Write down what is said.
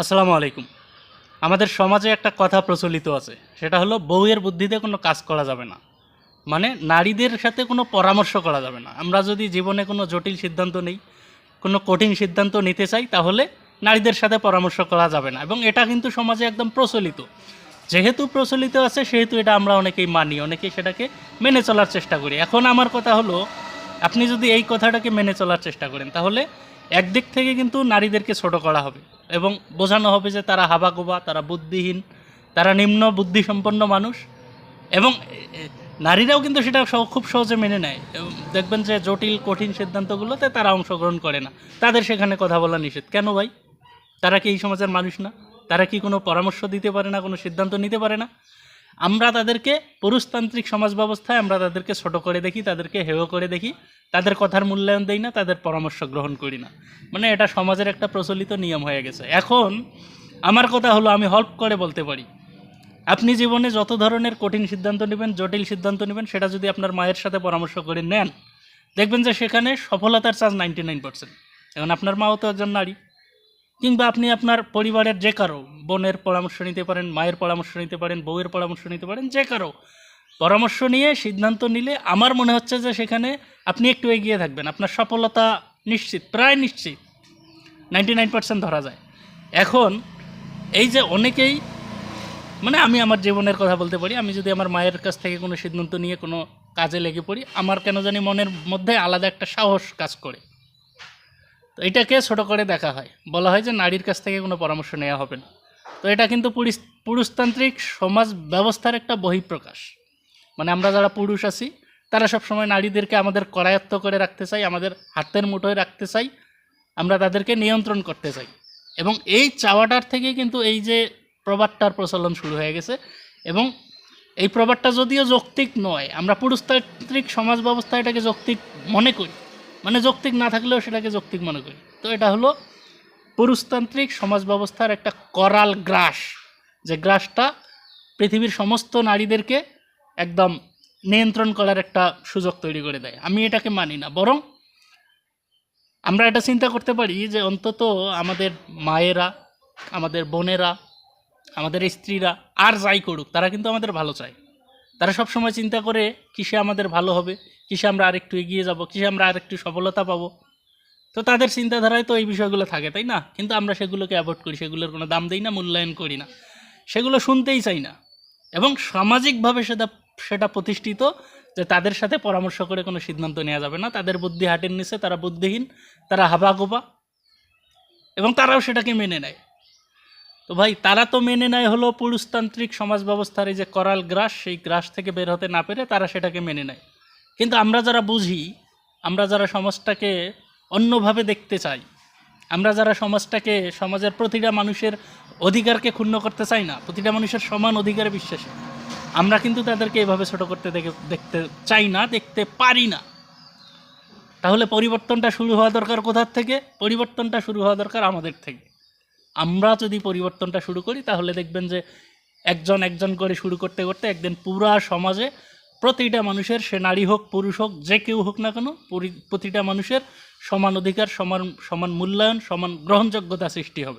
আসসালামু আলাইকুম। আমাদের সমাজে একটা কথা প্রচলিত আছে, সেটা হলো বউয়ের বুদ্ধিতে কোনো কাজ করা যাবে না। মানে নারীদের সাথে কোনো পরামর্শ করা যাবে না। আমরা যদি জীবনে কোনো জটিল সিদ্ধান্ত নেই, কোনো কঠিন সিদ্ধান্ত নিতে চাই, তাহলে নারীদের সাথে পরামর্শ করা যাবে না। এবং এটা কিন্তু সমাজে একদম প্রচলিত। যেহেতু প্রচলিত আছে, সেহেতু এটা আমরা অনেকেই মানি, অনেকেই সেটাকে মেনে চলার চেষ্টা করি। এখন আমার কথা হলো, আপনি যদি এই কথাটাকে মেনে চলার চেষ্টা করেন, তাহলে একদিক থেকে কিন্তু নারীদেরকে ছোট করা হবে এবং বোঝানো হবে যে তারা হাবাগোবা, তারা বুদ্ধিহীন, তারা নিম্ন বুদ্ধিসম্পন্ন মানুষ এবং নারীরাও কিন্তু সেটা খুব সহজে মেনে নেয়। দেখবেন যে জটিল, কঠিন সিদ্ধান্তগুলোতে তারা অংশগ্রহণ করে না। তাদের সেখানে কথা বলা নিষেধ। কেন ভাই? তারা কি এই সমাজের মানুষ না? তারা কি কোনো পরামর্শ দিতে পারে না, কোনো সিদ্ধান্ত নিতে পারে না? আমরা তাদেরকে পুরুষতান্ত্রিক সমাজ ব্যবস্থায় আমরা তাদেরকে ছোট করে দেখি, তাদেরকে হেয় করে দেখি। তাদের কথার মূল্যায়ন দেই না, তাদের পরামর্শ গ্রহণ করি না। মানে এটা সমাজের একটা প্রচলিত নিয়ম হয়ে গেছে। এখন আমার কথা হলো, আমি হল্প করে বলতে পারি। আপনি জীবনে যত ধরনের কঠিন সিদ্ধান্ত নেবেন, জটিল সিদ্ধান্ত নেবেন, সেটা যদি আপনার মায়ের সাথে পরামর্শ করে নেন, দেখবেন যে সেখানে সফলতার চার্জ নাইনটি নাইন পার্সেন্ট। এখন আপনার মাও তো একজন নারী। কিংবা আপনি আপনার পরিবারের যে কারও, বোনের পরামর্শ নিতে পারেন, মায়ের পরামর্শ নিতে পারেন, বউয়ের পরামর্শ নিতে পারেন, যে কারও। পরামর্শ নিয়ে সিদ্ধান্ত নিলে আমার মনে হচ্ছে যে সেখানে আপনি একটু এগিয়ে থাকবেন। আপনার সফলতা নিশ্চিত, প্রায় নিশ্চিত। নাইনটি নাইন পার্সেন্ট ধরা যায়। এখন এই যে অনেকেই মানে আমি আমার জীবনের কথা বলতে পারি, আমি যদি আমার মায়ের কাছ থেকে কোনো সিদ্ধান্ত নিয়ে কোনো কাজে লেগে পড়ি, আমার কেন জানি মনের মধ্যে আলাদা একটা সাহস কাজ করে। তো এটাকে ছোট করে দেখা হয়। বলা হয় যে নারীর কাছ থেকে কোনো পরামর্শ নেওয়া হবে না। তো এটা কিন্তু পুরুষতান্ত্রিক সমাজ ব্যবস্থার একটা বহিঃপ্রকাশ। মানে আমরা যারা পুরুষ আছি, তারা সবসময় নারীদেরকে আমাদের করায়ত্ত করে রাখতে চাই, আমাদের হাতের মুঠোয় রাখতে চাই, আমরা তাদেরকে নিয়ন্ত্রণ করতে চাই। এবং এই চাওয়াটার থেকে কিন্তু এই যে প্রবাদটার প্রচলন শুরু হয়ে গেছে এবং এই প্রবাদটা যদিও যৌক্তিক নয়, আমরা পুরুষতান্ত্রিক সমাজ ব্যবস্থা এটাকে যৌক্তিক মনে করি। মানে যৌক্তিক না থাকলেও সেটাকে যৌক্তিক মনে করি। তো এটা হলো পুরুষতান্ত্রিক সমাজ ব্যবস্থার একটা করাল গ্রাস, যে গ্রাসটা পৃথিবীর সমস্ত নারীদেরকে একদম নিয়ন্ত্রণ করার একটা সুযোগ তৈরি করে দেয়। আমি এটাকে মানি না, বরং আমরা এটা চিন্তা করতে পারি যে অন্তত আমাদের মায়েরা, আমাদের বোনেরা, আমাদের স্ত্রীরা আর যাই করুক, তারা কিন্তু আমাদের ভালো চায়। তারা সব সময় চিন্তা করে কিসে আমাদের ভালো হবে, কিসে আমরা আরেকটু এগিয়ে যাব, কিসে আমরা আরেকটু সফলতা পাবো। তো তাদের চিন্তাধারায় তো এই বিষয়গুলো থাকে, তাই না? কিন্তু আমরা সেগুলোকে অ্যাভয়েড করি, সেগুলোর কোনো দাম দিই না, মূল্যায়ন করি না। সেগুলো শুনতেই চাই না। এবং সামাজিকভাবে সেটা সেটা প্রতিষ্ঠিত যে তাদের সাথে পরামর্শ করে কোনো সিদ্ধান্ত নেওয়া যাবে না। তাদের বুদ্ধি হাটের নিচে, তারা বুদ্ধিহীন, তারা হাবাগোবা, এবং তারাও সেটাকে মেনে নেয়। তো ভাই, তারা তো মেনে নেয় হলো পুরুষতান্ত্রিক সমাজ ব্যবস্থার এই যে করাল গ্রাস, সেই গ্রাস থেকে বের হতে না পেরে তারা সেটাকে মেনে নেয়। কিন্তু আমরা যারা বুঝি, আমরা যারা সমাজটাকে অন্যভাবে দেখতে চাই, আমরা যারা সমাজটাকে, সমাজের প্রতিটা মানুষের অধিকারকে ক্ষুণ্ণ করতে চাই না, প্রতিটা মানুষের সমান অধিকারে বিশ্বাসী আমরা কিন্তু তাদেরকে এভাবে ছোট করতে দেখে, দেখতে চাই না, দেখতে পারি না। তাহলে পরিবর্তনটা শুরু হওয়া দরকার কোথার থেকে? পরিবর্তনটা শুরু হওয়া দরকার আমাদের থেকে। আমরা যদি পরিবর্তনটা শুরু করি, তাহলে দেখবেন যে একজন একজন করে শুরু করতে করতে একদিন পুরা সমাজে প্রতিটা মানুষের, সে নারী হোক, পুরুষ হোক, যে কেউ হোক না কেন প্রতিটা মানুষের সমান অধিকার, সমান সমান মূল্যায়ন, সমান গ্রহণযোগ্যতা সৃষ্টি হবে।